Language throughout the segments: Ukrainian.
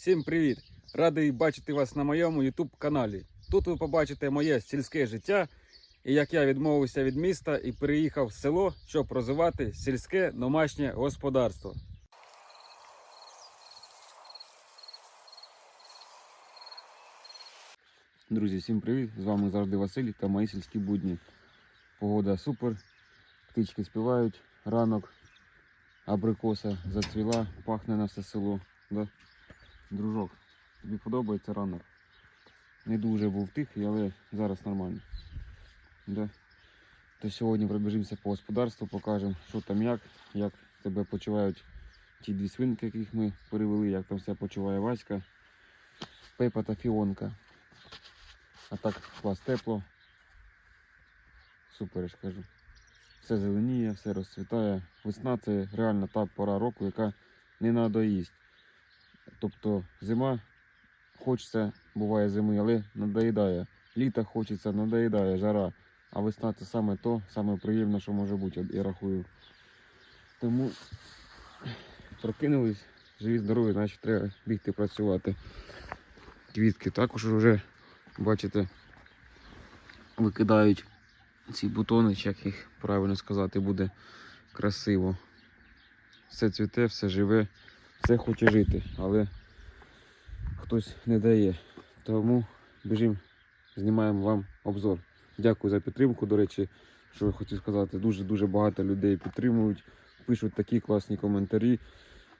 Всім привіт! Радий бачити вас на моєму YouTube каналі. Тут ви побачите моє сільське життя і як я відмовився від міста і переїхав в село, щоб розвивати сільське домашнє господарство. Друзі, всім привіт! З вами завжди Василь та мої сільські будні. Погода супер, птички співають, ранок, абрикоса зацвіла, пахне на все село. Да? Дружок, тобі подобається ранок? Не дуже був тихий, але зараз нормально. Да? То сьогодні пробіжимося по господарству, покажемо, що там як, як себе почувають ті дві свинки, яких ми перевели, як там все почуває Васька, Пепа та Фіонка. А так клас тепло. Супер, я ж кажу. Все зеленіє, все розцвітає. Весна це реально та пора року, яка не надоїсть. Тобто зима хочеться, буває зими, але надоїдає. Літо хочеться, надоїдає, жара. А весна це саме то, саме приємне, що може бути, я рахую. Тому прокинулись, живі, здорові, значить треба бігти працювати. Квітки також вже, бачите, викидають ці бутони, як їх правильно сказати, буде красиво. Все цвіте, все живе, все хоче жити, але хтось не дає. Тому біжимо, знімаємо вам обзор. Дякую за підтримку. До речі, що я хотів сказати, дуже-дуже багато людей підтримують, пишуть такі класні коментарі.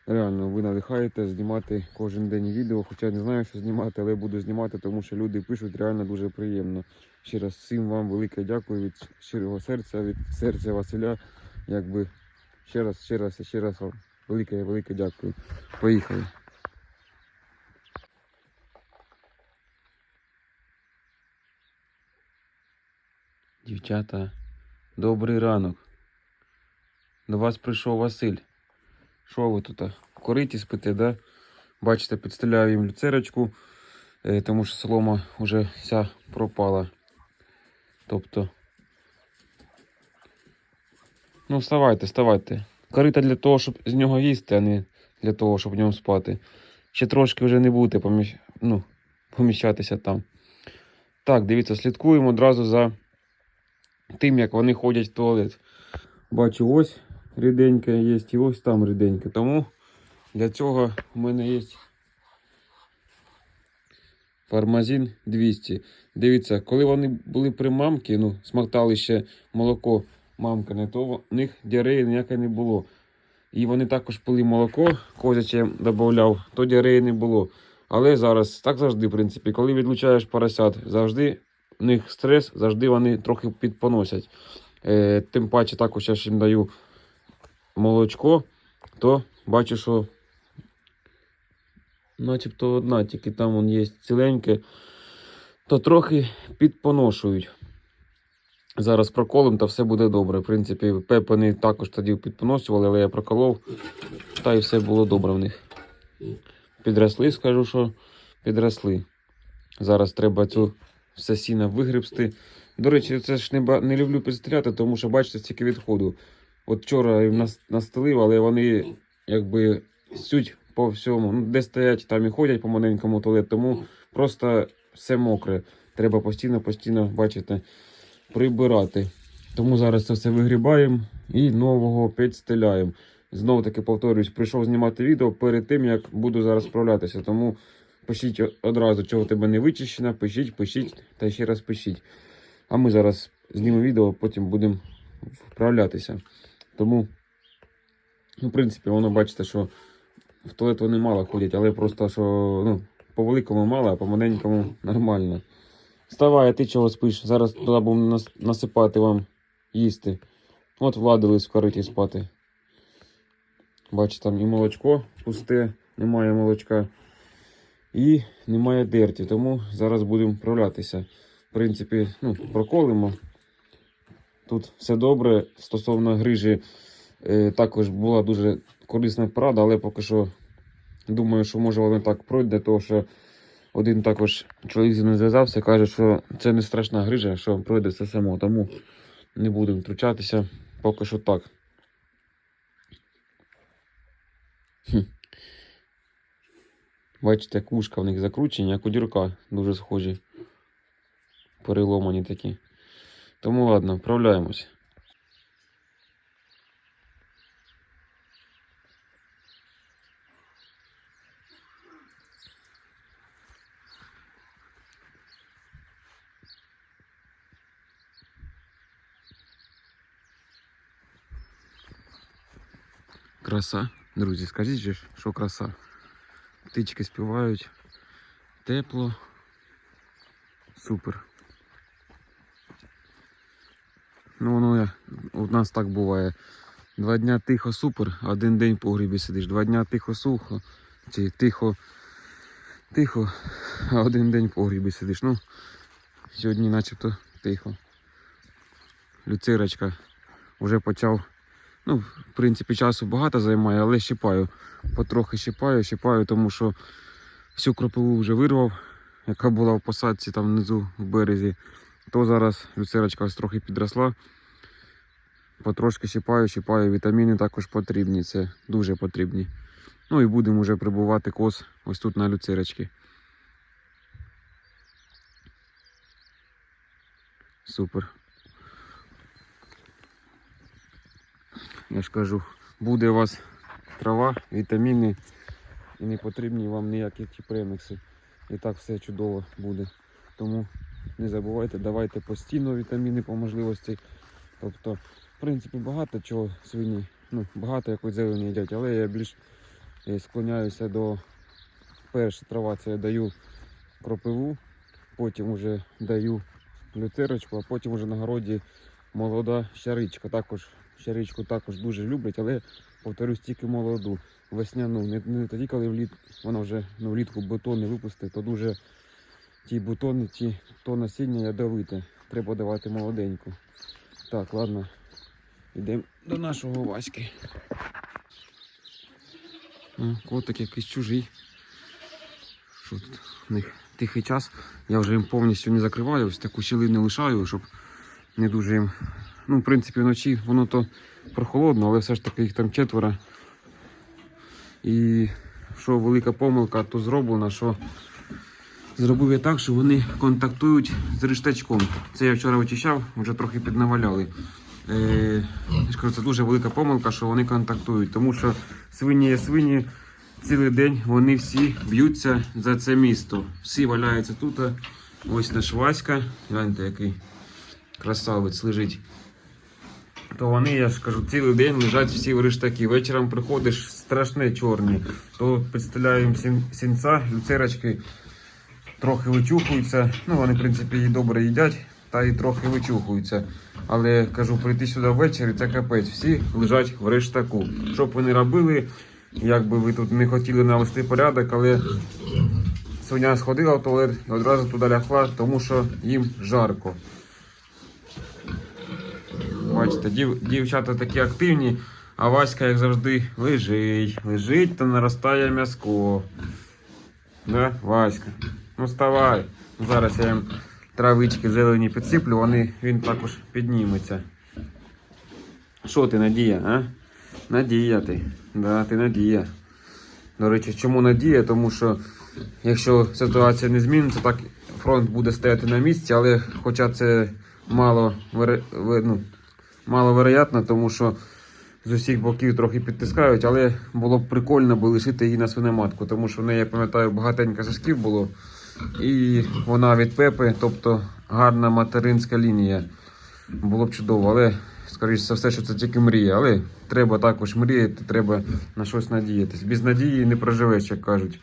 Реально, ви надихаєте знімати кожен день відео, хоча не знаю, що знімати, але буду знімати, тому що люди пишуть реально дуже приємно. Ще раз всім вам велике дякую від щирого серця, від серця Василя. Якби ще раз, ще раз ще раз вам велике, велике дякую. Поїхали. Дівчата, добрий ранок. До вас прийшов Василь. Що ви тут? Кориті спите, да? Бачите, підстеляю їм люцерочку, е, тому що солома вже вся пропала. Тобто. Ну, вставайте, вставайте. Корита для того, щоб з нього їсти, а не для того, щоб в ньому спати. Ще трошки вже не будете поміщ... ну, поміщатися там. Так, дивіться, слідкуємо одразу за тим, як вони ходять в туалет. Бачу, ось ріденьке є, і ось там ріденьке. Тому для цього в мене є фармазін 200. Дивіться, коли вони були при мамці, ну, смоктали ще молоко мамкине, то в них діареї ніякої не було. І вони також пили молоко, козяче додавав, то діареї не було. Але зараз так завжди, в принципі, коли відлучаєш поросят, завжди в них стрес, завжди вони трохи підпоносять. Е, тим паче також я їм даю молочко, то бачу, що начебто одна, тільки там є ціленьке, то трохи підпоношують. Зараз проколом, та все буде добре. В принципі, пепани також тоді підпоносували, але я проколов, та й все було добре в них. Підросли, скажу, що підросли. Зараз треба цю все сіно вигребсти. До речі, це ж не, не люблю підстріляти, тому що бачите, стільки відходу. От вчора настелив, але вони якби сють по всьому. Ну, де стоять, там і ходять по маленькому туалету, тому просто все мокре. Треба постійно, постійно, бачите, прибирати. Тому зараз це все вигрібаємо і нового підстеляємо. Знову таки повторюсь, прийшов знімати відео перед тим, як буду зараз справлятися. Тому пишіть одразу, чого тебе не вичищено, пишіть, пишіть та ще раз пишіть. А ми зараз знімемо відео, потім будемо вправлятися. Тому, ну, в принципі, воно бачите, що в туалет вони мало ходять, але просто що ну, по великому мало, а по маленькому нормально. Вставай, а ти чого спиш? Зараз туди будемо нас- насипати вам їсти. От владились в кориті спати. Бачите, там і молочко пусте, немає молочка. І немає дерті, тому зараз будемо вправлятися. В принципі, ну, проколимо. Тут все добре. Стосовно грижі, е, також була дуже корисна порада, але поки що думаю, що може воно так пройде, тому що один також чоловік зі мною зв'язався, каже, що це не страшна грижа, що пройде все само. Тому не будемо втручатися. Поки що так. Хм. Бачите, як вушка в них закручені, як у дюрка, дуже схожі. Переломані такі. Тому ладно, вправляємось. Краса. Друзі, скажіть же, що краса. Птички співають. Тепло. Супер. Ну, воно у нас так буває. Два дня тихо супер, а один день в погрібі сидиш. Два дня тихо сухо. Чи тихо. Тихо, а один день в погрібі сидиш. Ну, сьогодні начебто тихо. Люцирочка вже почав. Ну, в принципі, часу багато займає, але щипаю. Потрохи щипаю, щипаю, тому що всю кропиву вже вирвав, яка була в посадці там внизу в березі. То зараз люцерочка ось трохи підросла. Потрошки щипаю, щипаю. Вітаміни також потрібні. Це дуже потрібні. Ну і будемо вже прибувати коз ось тут на люцерочки. Супер. Я ж кажу, буде у вас трава, вітаміни і не потрібні вам ніякі ті премікси. І так все чудово буде. Тому не забувайте, давайте постійно вітаміни по можливості. Тобто, в принципі, багато чого свині, ну, багато якось зелені їдять, але я більш е, склоняюся до перша трава, це я даю кропиву, потім вже даю люцерочку, а потім вже на городі молода щаричка. Також щаричку також дуже люблять, але повторюсь тільки молоду. Весняну, не, не тоді, коли вліт, вона вже ну, влітку бутони випустить, то дуже ті бутони, ті, то насіння ядовите. Треба давати молоденьку. Так, ладно. Йдемо до нашого Васьки. О, Котик якийсь чужий. Що тут? У них тихий час. Я вже їм повністю не закриваю, ось таку щілину лишаю, щоб не дуже їм. Ну, в принципі, вночі воно то прохолодно, але все ж таки їх там четверо. І що велика помилка, то зроблена, що зробив я так, що вони контактують з рештачком. Це я вчора очищав, вже трохи піднаваляли. Е, я кажу, це дуже велика помилка, що вони контактують, тому що свині є свині. Цілий день вони всі б'ються за це місто. Всі валяються тут. Ось наш Васька. Гляньте, який красавець лежить. То вони, я ж кажу, цілий день лежать всі в рештаки. Вечором приходиш страшне чорні. То підставляємо сін, сінця, люцерочки трохи вичухуються. Ну, вони, в принципі, і добре їдять, та і трохи вичухуються. Але кажу, прийти сюди ввечері це капець. Всі лежать в рештаку. Що б ви не робили, як би ви тут не хотіли навести порядок, але свиня сходила в туалет і одразу туди лягла, тому що їм жарко. Бачите, дів, дівчата такі активні, а Васька, як завжди, лежить, лежить та наростає м'язко. Да, Васька? Ну вставай. Зараз я їм травички зелені підсиплю, вони, він також підніметься. Що ти, Надія, а? Надія ти. Да, ти Надія. До речі, чому Надія? Тому що якщо ситуація не зміниться, так фронт буде стояти на місці, але хоча це мало, ну, маловероятно, тому що з усіх боків трохи підтискають, але було б прикольно би лишити її на свиноматку, тому що в неї, я пам'ятаю, багатенько сосків було. І вона від Пепи, тобто гарна материнська лінія. Було б чудово, але скоріш за все, що це тільки мрія. Але треба також мріяти, треба на щось надіятись. Без надії не проживеш, як кажуть.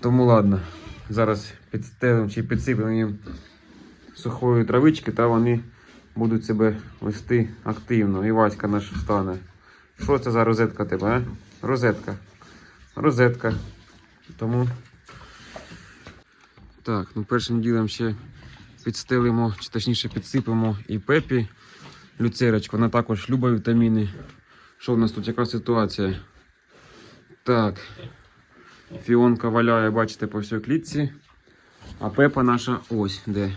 Тому ладно, зараз підстелимо чи підсипемо їм сухої травички, та вони будуть себе вести активно. І Васька наш встане. Що це за розетка тебе, а? Розетка. Розетка. Тому. Так, ну першим ділом ще підстелимо, чи точніше підсипемо і пепі. Люцерочку, вона також любить вітаміни. Що в нас тут, яка ситуація? Так. Фіонка валяє, бачите, по всій клітці. А пепа наша ось де.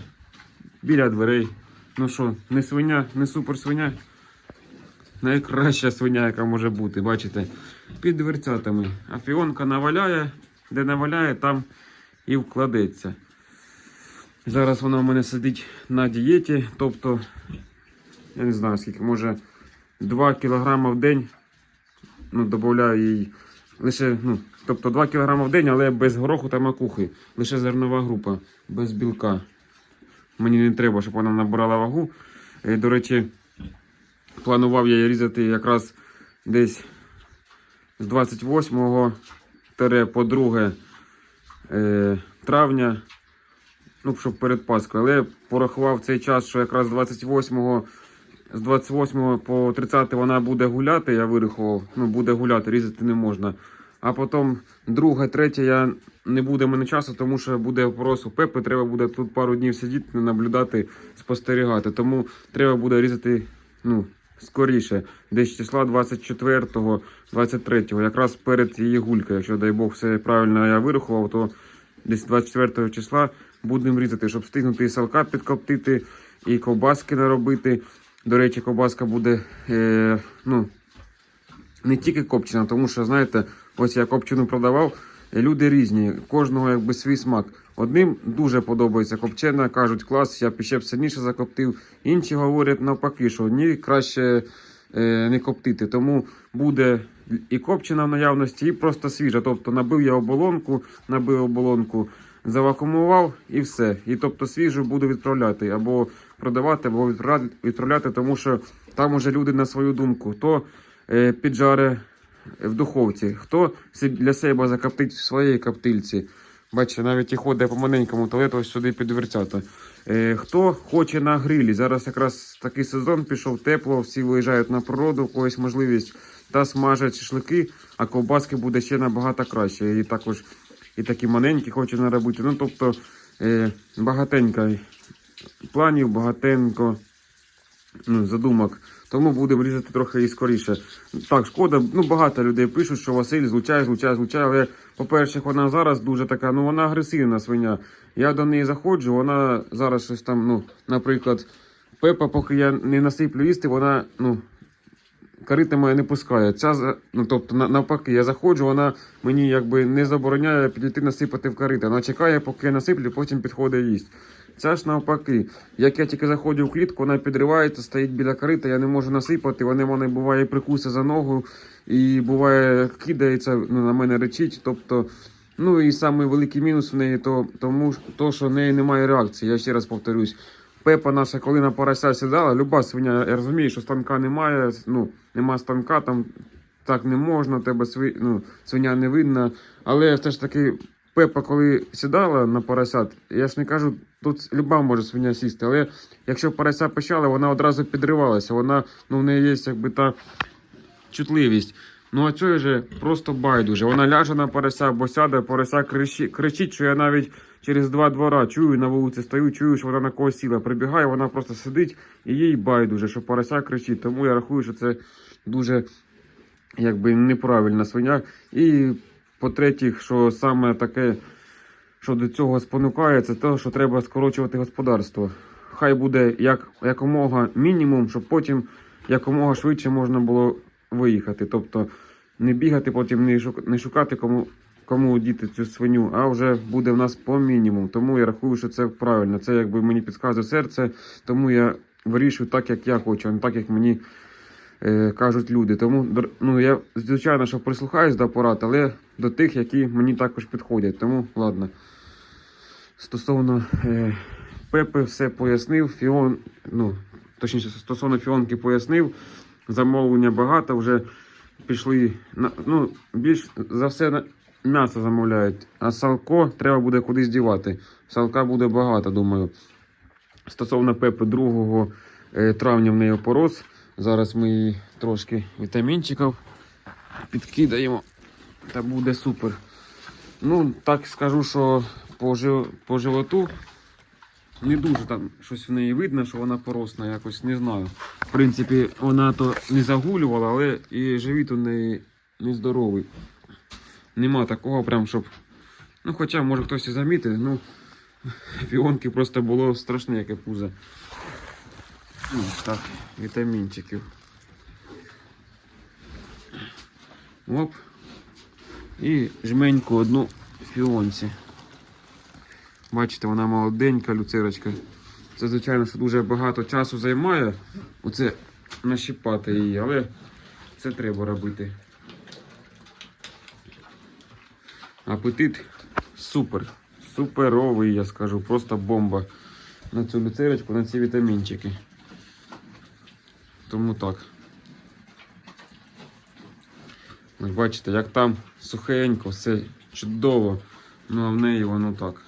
Біля дверей. Ну що, не свиня, не супер свиня. Найкраща свиня, яка може бути, бачите, під дверцятами. А фіонка наваляє, де наваляє, там і вкладеться. Зараз вона в мене сидить на дієті, тобто, я не знаю скільки, може 2 кг в день. Ну, додаю їй лише, ну, тобто 2 кг в день, але без гороху та макухи. Лише зернова група, без білка. Мені не треба, щоб вона набирала вагу. Е, До речі, планував я її різати якраз десь з 28 тере по 2 е, травня, ну, щоб перед Паскою. Але порахував цей час, що якраз з 28 з 28 по 30 вона буде гуляти, я вирахував, ну буде гуляти, різати не можна. А потім друга, третя я не буде мене часу, тому що буде вопрос у Пепи, треба буде тут пару днів сидіти, наблюдати, спостерігати. Тому треба буде різати ну, скоріше, десь числа 24-го, 23-го, якраз перед її гулькою. Якщо дай Бог все правильно я вирахував, то десь 24 числа будемо різати, щоб встигнути і салка підкоптити, і ковбаски наробити. До речі, ковбаска буде е, ну, не тільки копчена, тому що, знаєте, ось я копчену продавав, е, люди різні, кожного якби свій смак. Одним дуже подобається копчена, кажуть, клас, я б ще б сильніше закоптив. Інші говорять навпаки, що ні, краще е, не коптити. Тому буде і копчена в наявності, і просто свіжа. Тобто набив я оболонку, набив оболонку, завакумував і все. І тобто свіжу буду відправляти або продавати, або відправляти, тому що там уже люди на свою думку. То е, піджаре в духовці, хто для себе закоптить в своїй коптильці. Бачите, навіть і ходить по маленькому туалету ось сюди під. Е, хто хоче на грилі, зараз якраз такий сезон пішов тепло, всі виїжджають на природу, когось можливість та смажать шашлики, а ковбаски буде ще набагато краще. І також і такі маленькі хоче наробити. Ну, тобто е, багатенько планів, багатенько задумок. Тому будемо різати трохи і скоріше. Так, шкода, ну багато людей пишуть, що Василь злучає, злучає, злучає. Але, по-перше, вона зараз дуже така, ну вона агресивна свиня. Я до неї заходжу, вона зараз щось там, ну, наприклад, Пепа, поки я не насиплю їсти, вона, ну. Карита моя не пускає. Ця, ну, тобто, навпаки, я заходжу, вона мені якби не забороняє підійти насипати в карита. Вона чекає, поки я насиплю, потім підходить їсть. Ця ж навпаки. Як я тільки заходжу в клітку, вона підривається, стоїть біля корита, я не можу насипати, вона мене буває прикуси за ногу і буває кидається, ну, на мене речить. Тобто, ну і самий великий мінус в неї, то, тому то, що в неї немає реакції. Я ще раз повторюсь. Пепа наша, коли на порося сідала, люба свиня, я розумію, що станка немає, ну, нема станка, там так не можна, тебе сви, ну, свиня не видно. Але все ж таки, Пепа, коли сідала на поросят, я ж не кажу, тут люба може свиня сісти, але якщо порося пищала, вона одразу підривалася. Вона, ну, в неї є якби та чутливість. Ну а цього же просто байдуже. Вона ляже на порося або сяде, порося кричи, кричить, що я навіть через два двора чую на вулиці стою, чую, що вона на когось сіла. Прибігає, вона просто сидить і їй байдуже, що порося кричить. Тому я рахую, що це дуже якби неправильна свиня. І по-третє, що саме таке, що до цього спонукає, це те, що треба скорочувати господарство. Хай буде як, якомога мінімум, щоб потім якомога швидше можна було виїхати. Тобто не бігати, потім не шук- шукати кому, кому діти цю свиню, а вже буде в нас по мінімуму. Тому я рахую, що це правильно. Це якби мені підказує серце, тому я вирішую так, як я хочу, а не так, як мені е, кажуть люди. Тому ну, я, звичайно, що прислухаюсь до порад, але до тих, які мені також підходять. Тому ладно. Стосовно е, Пепи, все пояснив. Фіон, ну, точніше, стосовно фіонки пояснив. Замовлення багато, вже пішли. На, ну, більш за все м'ясо замовляють, а салко треба буде кудись дівати. Салка буде багато, думаю. Стосовно Пепи 2 е, травня в неї опороз. Зараз ми їй трошки вітамінчиків підкидаємо. Та буде супер. Ну, так скажу, що по, по животу не дуже там щось в неї видно, що вона поросна, якось не знаю. В принципі, вона то не загулювала, але і живіт у неї нездоровий. Нема такого, прям, щоб. Ну, хоча, може хтось і замітив, ну, фіонки просто було страшне, яке пузо. Ну, так, вітамінчиків. Оп. І жменьку одну фіонці. Бачите, вона молоденька люцерочка. Це, звичайно, що дуже багато часу займає оце нащипати її, але це треба робити. Апетит супер. Суперовий, я скажу, просто бомба на цю люцерочку, на ці вітамінчики. Тому так. Ось бачите, як там сухенько, все чудово. Ну а в неї воно так.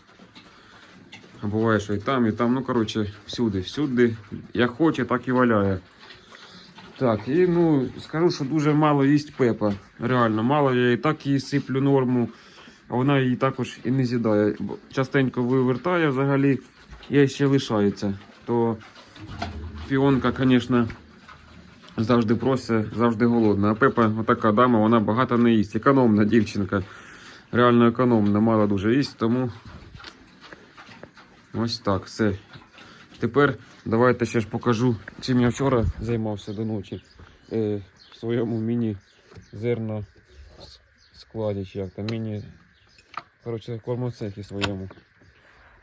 А буває, що і там, і там, ну коротше, всюди, всюди. Як хоче, так і валяє. Так, і ну скажу, що дуже мало їсть пепа. Реально, мало я і так їй сиплю норму, а вона її також і не з'їдає. Частенько вивертає взагалі, і ще лишається. То фіонка, звісно, завжди просить, завжди голодна. А Пепа, отака дама, вона багато не їсть. Економна дівчинка. Реально економна, мало дуже їсть, тому ось так, все. Тепер давайте ще ж покажу, чим я вчора займався до ночі. Е, в своєму міні-зерно складі, чи як там міні. Коротше, кормоцехі своєму.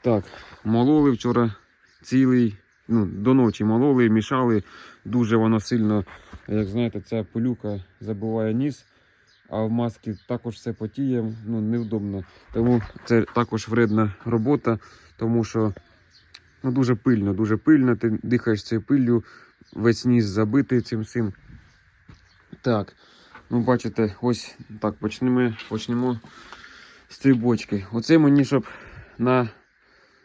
Так, мололи вчора цілий, ну, до ночі мололи, мішали. Дуже воно сильно, як знаєте, ця пилюка забиває ніс, а в маски також все потіє, ну, невдобно. Тому це також вредна робота, тому що ну, дуже пильно, дуже пильно. Ти дихаєш цією пиллю, весь ніс забитий цим всім. Так, ну бачите, ось так почнемо, почнемо з цієї бочки. Оце мені, щоб на,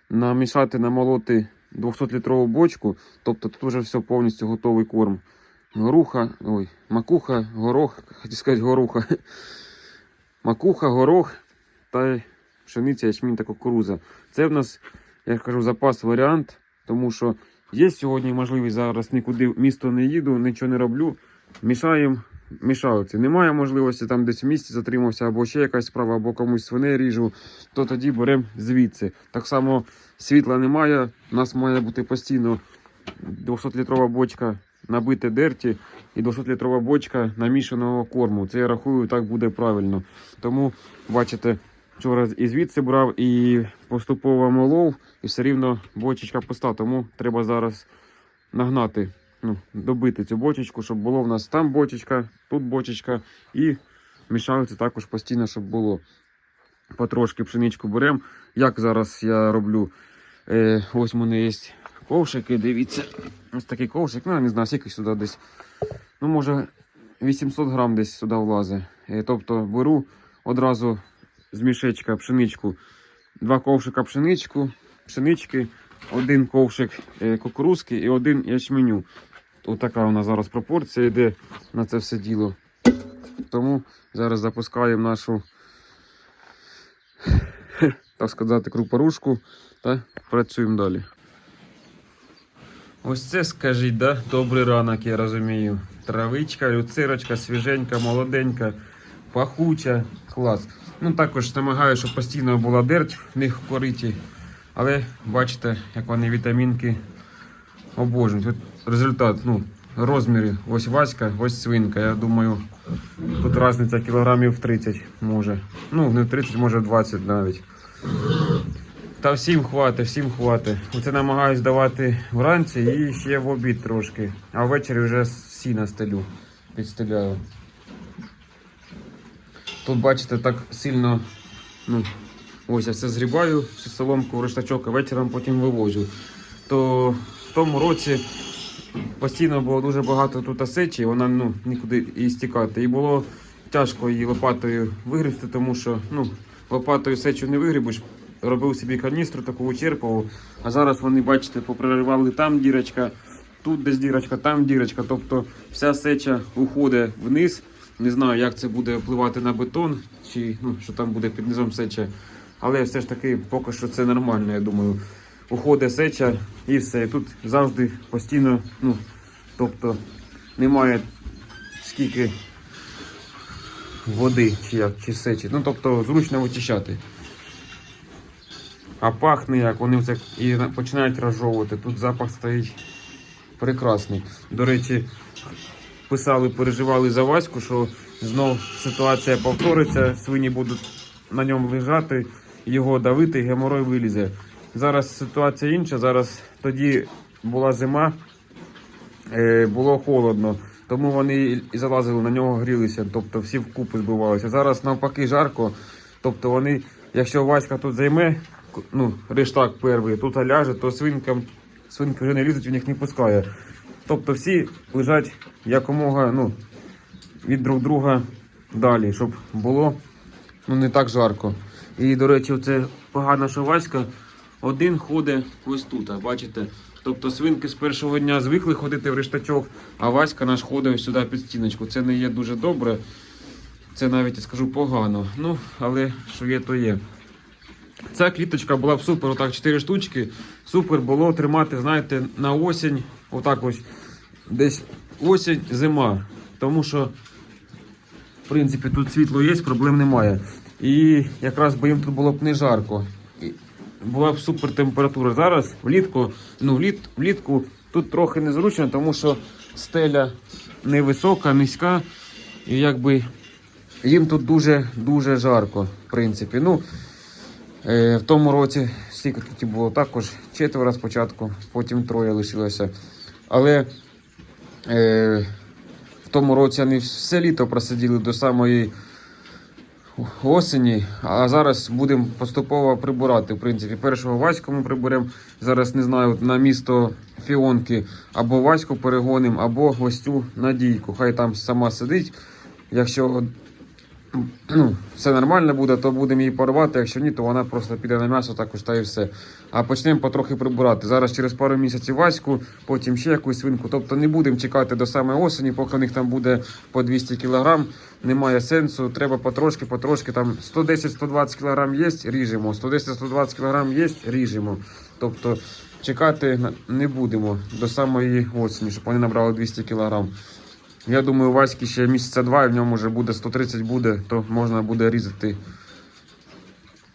намішати, намолоти 200-літрову бочку, тобто тут вже все повністю готовий корм. Горуха, ой, макуха, горох, хотів сказати горуха. Макуха, горох та пшениця, ячмінь та кукуруза. Це в нас, я кажу, запас варіант, тому що є сьогодні можливість зараз нікуди в місто не їду, нічого не роблю. Мішаємо, мішалці. Немає можливості там десь в місті затримався, або ще якась справа, або комусь свиней ріжу, то тоді беремо звідси. Так само світла немає, у нас має бути постійно 200-літрова бочка набите дерті і 200-літрова бочка намішаного корму. Це я рахую, так буде правильно. Тому, бачите, вчора і звідси брав, і поступово молов, і все рівно бочечка пуста. Тому треба зараз нагнати, ну, добити цю бочечку, щоб було в нас там бочечка, тут бочечка, і мішалці також постійно, щоб було. Потрошки пшеничку беремо. Як зараз я роблю? Е, ось у мене є ковшики, дивіться. Ось такий ковшик, ну я не знаю, скільки сюди десь. Ну, може, 800 грам десь сюди влазить. Е, тобто беру одразу з мішечка пшеничку, два ковшика пшеничку, пшенички, один ковшик е, кукурузки і один ячменю. Ось така у нас зараз пропорція йде на це все діло. Тому зараз запускаємо нашу, так сказати, крупорушку та працюємо далі. Ось це скажіть, да? Добрий ранок, я розумію. Травичка, люцирочка, свіженька, молоденька, пахуча, клас. Ну також намагаюся, щоб постійно була дерть в них в кориті. Але бачите, як вони вітамінки обожнюють. Результат, ну, розміри. Ось Васька, ось свинка. Я думаю, тут різниця кілограмів 30 може. Ну, не 30, може 20 навіть. Та всім хватить, всім хватить. Оце намагаюсь давати вранці і ще в обід трошки. А ввечері вже сіна стелю, підстеляю. Тут, бачите, так сильно. Ну, ось я все згрібаю, всю соломку в рештачок, а вечором потім вивозю. То в тому році постійно було дуже багато тут сечі, вона ну, нікуди її стікати. І було тяжко її лопатою вигрібти, тому що ну, лопатою сечу не вигрібиш. Робив собі каністру таку вичерпував, а зараз вони, бачите, поприривали там дірочка, тут десь дірочка, там дірочка. Тобто вся сеча уходить вниз. Не знаю, як це буде впливати на бетон, чи ну, що там буде під низом сеча. Але все ж таки поки що це нормально, я думаю. Уходить сеча і все. Тут завжди постійно, ну, тобто немає скільки води чи як, чи сечі. Ну, тобто зручно вичищати. А пахне як, вони це і починають розжовувати. Тут запах стоїть прекрасний. До речі, писали, переживали за Ваську, що знов ситуація повториться, свині будуть на ньому лежати, його давити, геморой вилізе. Зараз ситуація інша. Зараз тоді була зима, е, було холодно, тому вони і залазили на нього, грілися, тобто всі вкупи збивалися. Зараз навпаки жарко. Тобто вони, якщо Васька тут займе, ну, рештак перший, тут ляже, то свинкам, свинки вже не лізуть, він їх не пускає. Тобто всі лежать якомога ну, від друг друга далі, щоб було ну, не так жарко. І, до речі, це погано, що Васька один ходить ось тут, бачите? Тобто свинки з першого дня звикли ходити в рештачок, а Васька наш ходить сюди під стіночку. Це не є дуже добре. Це навіть я скажу погано. Ну, але що є, то є. Ця кліточка була б супер, отак 4 штучки. Супер було тримати, знаєте, на осінь, отак ось десь осінь, зима. Тому що, в принципі, тут світло є, проблем немає. І якраз би їм тут було б не жарко. Була супер температура. Зараз влітку, ну, вліт, влітку тут трохи незручно, тому що стеля невисока, низька. І якби їм тут дуже дуже жарко, в принципі. Ну, е, в тому році стільки тут було також четверо спочатку, потім троє лишилося. Але е, в тому році вони все літо просиділи до самої осені, а зараз будемо поступово прибирати. В принципі, першого Ваську ми приберемо. Зараз не знаю, на місто Фіонки або Ваську перегонимо, або гостю Надійку. Хай там сама сидить. Якщо ну, все нормально буде, то будемо її порвати. Якщо ні, то вона просто піде на м'ясо, також та і все. А почнемо потрохи прибирати. Зараз через пару місяців Ваську, потім ще якусь свинку. Тобто не будемо чекати до самої осені, поки в них там буде по 200 кг. Немає сенсу. Треба потрошки, потрошки. Там 110-120 кг є, ріжемо. 110-120 кг є, ріжемо. Тобто чекати не будемо до самої осені, щоб вони набрали 200 кг. Я думаю, Васьки ще місяця два, і в ньому вже буде 130 буде, то можна буде різати.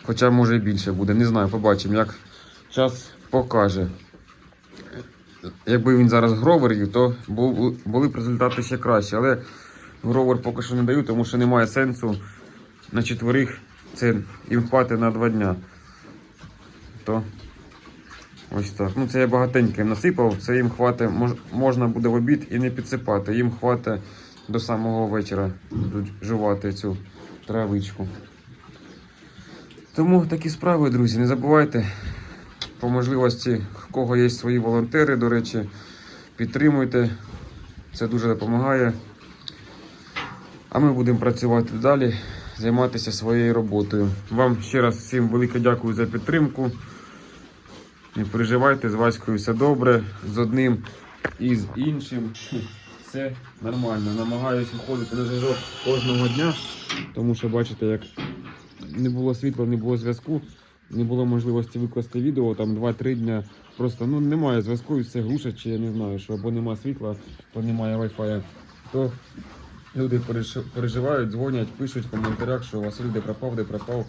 Хоча може і більше буде. Не знаю, побачимо, як час покаже. Якби він зараз гровер то були б результати ще кращі. Але гровер поки що не даю, тому що немає сенсу на четверих це їм на два дня. То Ось так. Ну це я багатенько насипав, це їм хватить, мож, можна буде в обід і не підсипати. Їм хватить до самого вечора будуть жувати цю травичку. Тому такі справи, друзі. Не забувайте по можливості, в кого є свої волонтери, до речі, підтримуйте. Це дуже допомагає. А ми будемо працювати далі, займатися своєю роботою. Вам ще раз всім велике дякую за підтримку. Не переживайте, з Ваською все добре, з одним і з іншим. Все нормально. Намагаюся виходити на зв'язок кожного дня, тому що бачите, як не було світла, не було зв'язку, не було можливості викласти відео там 2-3 дня. Просто ну, немає зв'язку і все глушать, чи я не знаю, що або немає світла, то немає Wi-Fi. То люди переживають, дзвонять, пишуть в коментарях, що Василь де пропав, де пропав.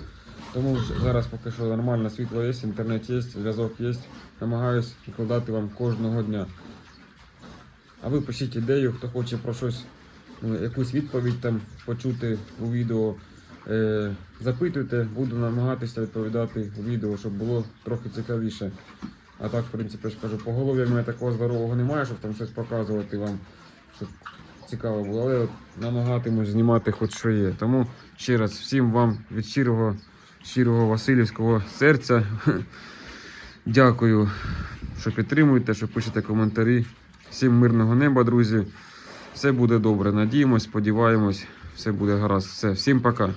Тому ж зараз поки що нормально світло є, інтернет є, зв'язок є. Намагаюсь викладати вам кожного дня. А ви пишіть ідею, хто хоче про щось, ну, якусь відповідь там почути у відео. Е, запитуйте, буду намагатися відповідати у відео, щоб було трохи цікавіше. А так, в принципі, я ж кажу, по голові в мене такого здорового немає, щоб там щось показувати вам, щоб цікаво було. Але намагатимусь знімати хоч що є. Тому ще раз всім вам від щирого, щирого Васильівського серця. Дякую, що підтримуєте, що пишете коментарі. Всім мирного неба, друзі. Все буде добре. Надіємось, сподіваємось, все буде гаразд. Все, всім пока.